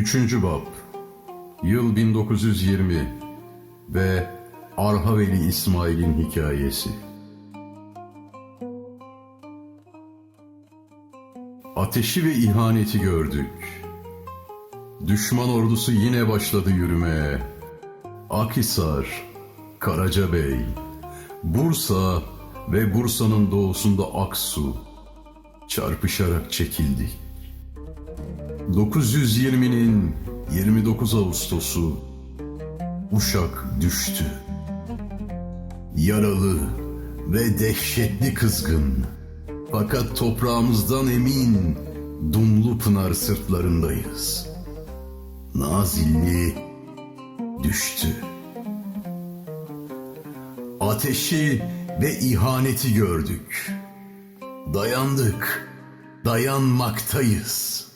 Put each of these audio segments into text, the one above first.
Üçüncü Bab Yıl 1920 ve Arhaveli İsmail'in hikayesi Ateşi ve ihaneti gördük. Düşman ordusu yine başladı yürümeye. Akhisar, Karacabey, Bursa ve Bursa'nın doğusunda Aksu çarpışarak çekildik. 920'nin 29 Ağustos'u Uşak düştü. Yaralı ve dehşetli kızgın. Fakat toprağımızdan emin Dumlu Pınar sırtlarındayız. Nazilli düştü. Ateşi ve ihaneti gördük. Dayandık, dayanmaktayız.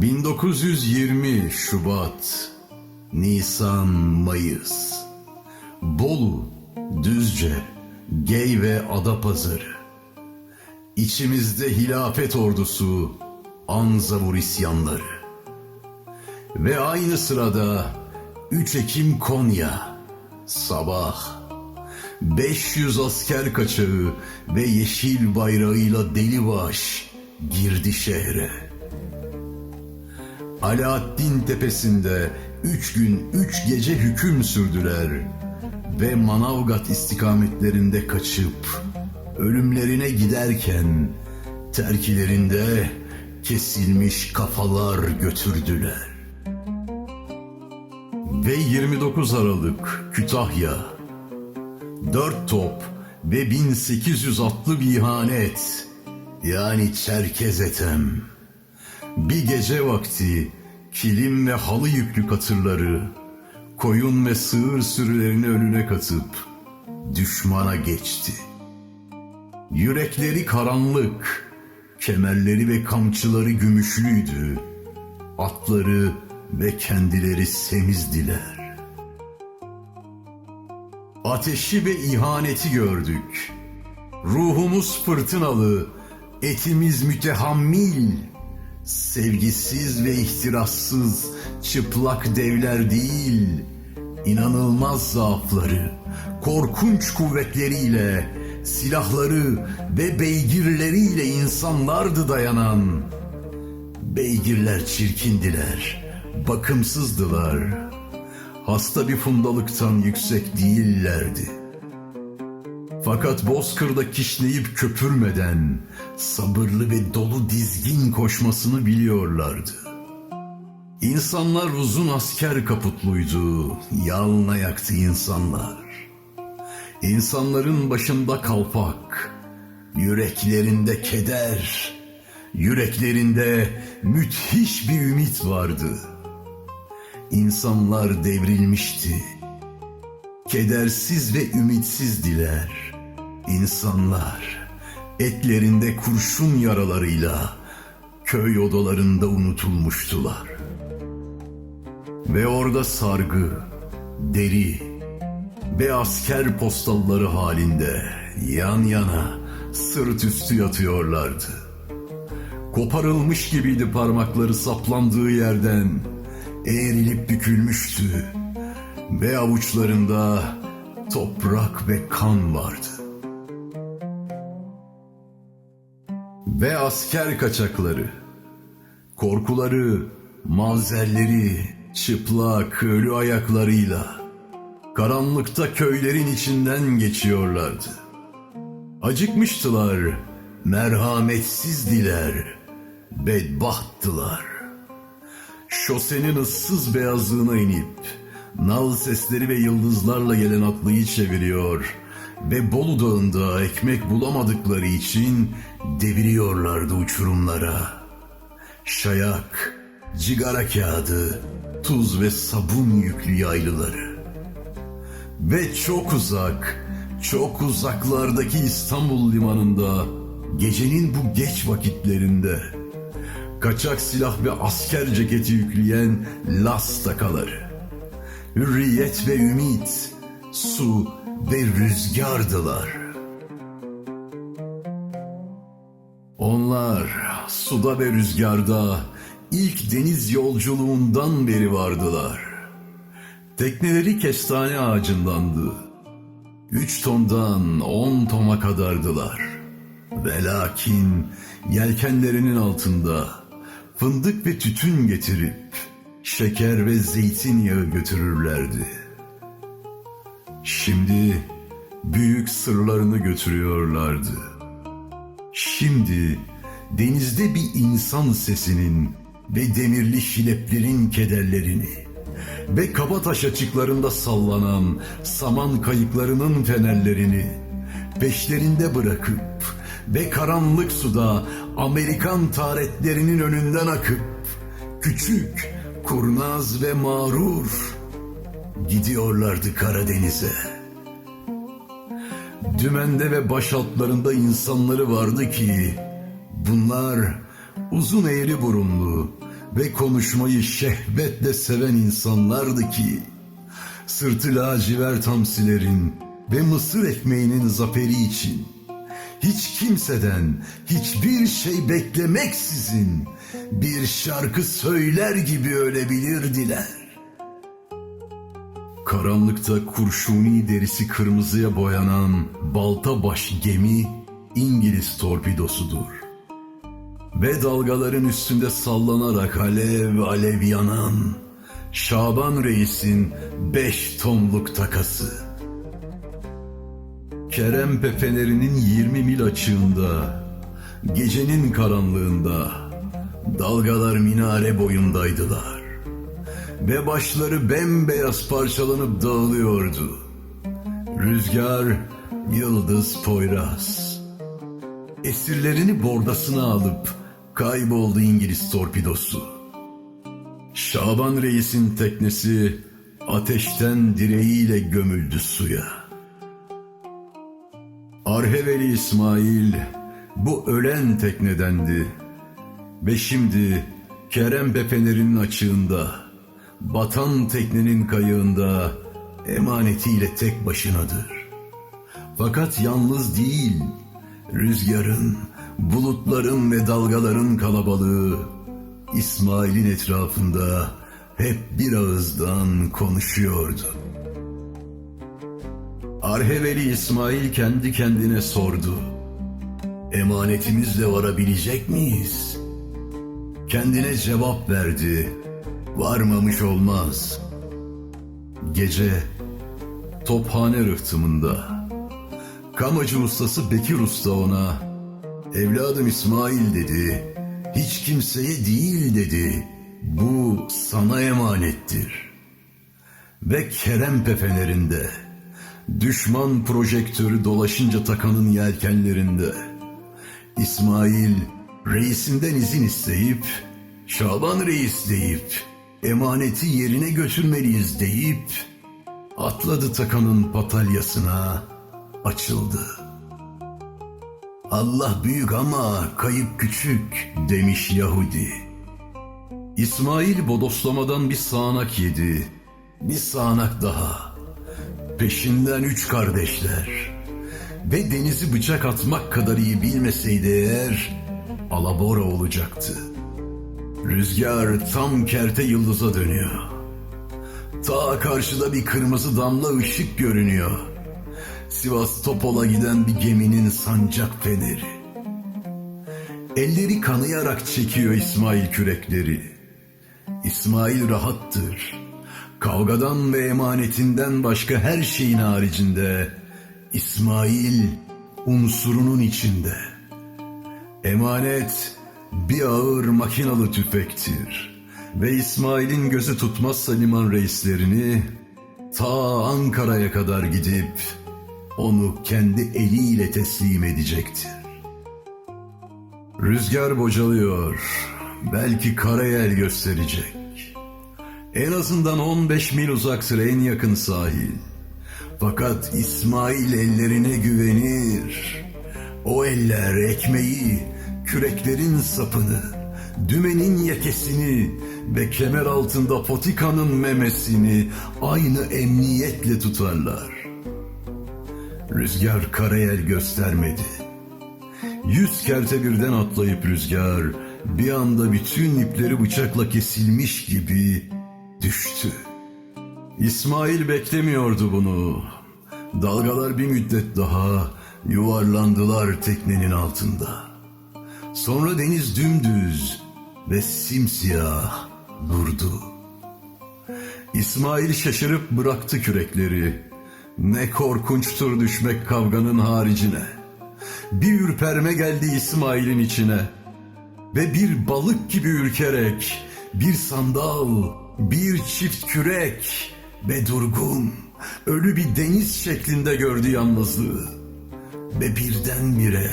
1920 Şubat, Nisan, Mayıs. Bolu, Düzce, Gey ve Adapazarı. İçimizde hilafet ordusu, Anzavur isyanları. Ve aynı sırada 3 Ekim Konya, sabah 500 asker kaçağı ve yeşil bayrağıyla Delibaş girdi şehre. Alaaddin tepesinde üç gün üç gece hüküm sürdüler ve Manavgat istikametlerinde kaçıp ölümlerine giderken terkilerinde kesilmiş kafalar götürdüler. Ve 29 Aralık Kütahya Dört top ve 1800 atlı bir ihanet yani Çerkez etem. Bir gece vakti kilim ve halı yüklü katırları koyun ve sığır sürülerini önüne katıp düşmana geçti. Yürekleri karanlık, kemerleri ve kamçıları gümüşlüydü. Atları ve kendileri semizdiler. Ateşi ve ihaneti gördük. Ruhumuz fırtınalı, etimiz mütehammil. Sevgisiz ve ihtirassız çıplak devler değil, inanılmaz zaafları, korkunç kuvvetleriyle, silahları ve beygirleriyle insanlardı dayanan. Beygirler çirkindiler, bakımsızdılar. Hasta bir fundalıktan yüksek değillerdi. Fakat bozkırda kişneyip köpürmeden sabırlı ve dolu dizgin koşmasını biliyorlardı. İnsanlar uzun asker kaputluydu, yalın ayaktı insanlar. İnsanların başında kalpak, yüreklerinde keder, yüreklerinde müthiş bir ümit vardı. İnsanlar devrilmişti. Kedersiz ve ümitsizdiler. İnsanlar etlerinde kurşun yaralarıyla köy odalarında unutulmuştular. Ve orada sargı, deri ve asker postalları halinde yan yana sırt üstü yatıyorlardı. Koparılmış gibiydi parmakları saplandığı yerden, eğrilip bükülmüştü ve avuçlarında toprak ve kan vardı. Ve asker kaçakları, korkuları, mavzerleri, çıplak ölü ayaklarıyla karanlıkta köylerin içinden geçiyorlardı. Acıkmıştılar, merhametsizdiler, bedbahttılar. Şosenin ıssız beyazlığına inip nal sesleri ve yıldızlarla gelen atlıyı çeviriyor ve Bolu Dağı'nda ekmek bulamadıkları için deviriyorlardı uçurumlara. Şayak, cigara kağıdı, tuz ve sabun yüklü yaylıları. Ve çok uzak, çok uzaklardaki İstanbul limanında gecenin bu geç vakitlerinde kaçak silah ve asker ceketi yükleyen las takaları. Hürriyet ve ümit, su ve rüzgardılar. Onlar suda ve rüzgarda ilk deniz yolculuğundan beri vardılar. Tekneleri kestane ağacındandı. Üç tondan on toma kadardılar. Ve lakin yelkenlerinin altında fındık ve tütün getirip şeker ve zeytinyağı götürürlerdi. Şimdi büyük sırlarını götürüyorlardı. Şimdi denizde bir insan sesinin ve demirli şileplerin kederlerini ve kabataş açıklarında sallanan saman kayıklarının fenerlerini peşlerinde bırakıp ve karanlık suda Amerikan taretlerinin önünden akıp küçük, kurnaz ve mağrur gidiyorlardı Karadeniz'e. Dümende ve başaltlarında insanları vardı ki bunlar uzun eğri burunlu ve konuşmayı şehvetle seven insanlardı ki sırtı lacivert hamsilerin ve mısır ekmeğinin zaferi için hiç kimseden hiçbir şey beklemeksizin bir şarkı söyler gibi ölebilirdiler. Karanlıkta kurşuni derisi kırmızıya boyanan balta baş gemi İngiliz torpidosudur. Ve dalgaların üstünde sallanarak alev alev yanan Şaban Reis'in beş tonluk takası. Kerem pepelerinin 20 mil açığında, gecenin karanlığında, dalgalar minare boyundaydılar ve başları bembeyaz parçalanıp dağılıyordu. Rüzgar, yıldız, poyraz. Esirlerini bordasına alıp kayboldu İngiliz torpidosu. Şaban Reis'in teknesi ateşten direğiyle gömüldü suya. Arheveli İsmail bu ölen teknedendi ve şimdi Kerem Pepelerinin açığında batan teknenin kayığında emanetiyle tek başınadır. Fakat yalnız değil, rüzgarın, bulutların ve dalgaların kalabalığı İsmail'in etrafında hep bir ağızdan konuşuyordu. Arheveli İsmail kendi kendine sordu. Emanetimizle varabilecek miyiz? Kendine cevap verdi. Varmamış olmaz. Gece tophane rıhtımında kamacı ustası Bekir Usta ona evladım İsmail dedi. Hiç kimseye değil dedi. Bu sana emanettir. Ve Kerem pefelerinde düşman projektörü dolaşınca takanın yelkenlerinde İsmail reisinden izin isteyip Şaban reis deyip emaneti yerine götürmeliyiz deyip atladı takanın patalyasına açıldı. Allah büyük ama kayıp küçük demiş Yahudi. İsmail bodoslamadan bir sağanak yedi. Bir sağanak daha. Peşinden üç kardeşler. Ve denizi bıçak atmak kadar iyi bilmeseydi eğer alabora olacaktı. Rüzgar tam kerte yıldıza dönüyor. Ta karşıda bir kırmızı damla ışık görünüyor. Sivas Topol'a giden bir geminin sancak feneri. Elleri kanayarak çekiyor İsmail kürekleri. İsmail rahattır. Kavgadan ve emanetinden başka her şeyin haricinde İsmail unsurunun içinde. Emanet bir ağır makinalı tüfektir. Ve İsmail'in gözü tutmazsa liman reislerini ta Ankara'ya kadar gidip onu kendi eliyle teslim edecektir. Rüzgar bocalıyor. Belki karayel gösterecek. En azından 15 mil uzaktır en yakın sahil. Fakat İsmail ellerine güvenir. O eller ekmeği, küreklerin sapını, dümenin yekesini ve kemer altında potikanın memesini aynı emniyetle tutarlar. Rüzgar karayel göstermedi. Yüz kerte birden atlayıp rüzgar bir anda bütün ipleri bıçakla kesilmiş gibi düştü. İsmail beklemiyordu bunu. Dalgalar bir müddet daha yuvarlandılar teknenin altında. Sonra deniz dümdüz ve simsiyah durdu. İsmail şaşırıp bıraktı kürekleri. Ne korkunçtur düşmek kavganın haricine. Bir ürperme geldi İsmail'in içine. Ve bir balık gibi ürkerek, bir sandal, bir çift kürek ve durgun, ölü bir deniz şeklinde gördü yalnızlığı. Ve birdenbire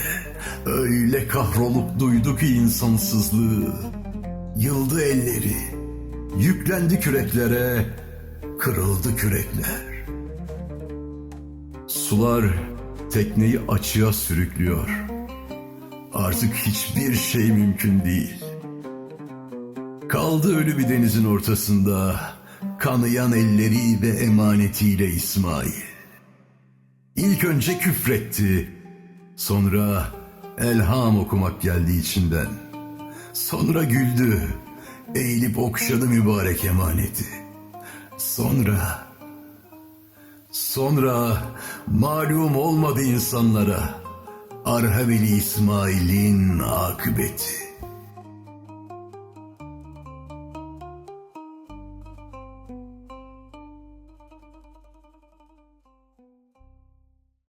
öyle kahrolup duydu ki insansızlığı. Yıldı elleri, yüklendi küreklere, kırıldı kürekler. Sular tekneyi açığa sürüklüyor. Artık hiçbir şey mümkün değil. Kaldı ölü bir denizin ortasında, kanayan elleri ve emanetiyle İsmail. İlk önce küfretti, sonra elham okumak geldi içinden. Sonra güldü, eğilip okşadı mübarek emaneti. Sonra Sonra malum olmadı insanlara Arhaveli İsmail'in akıbeti.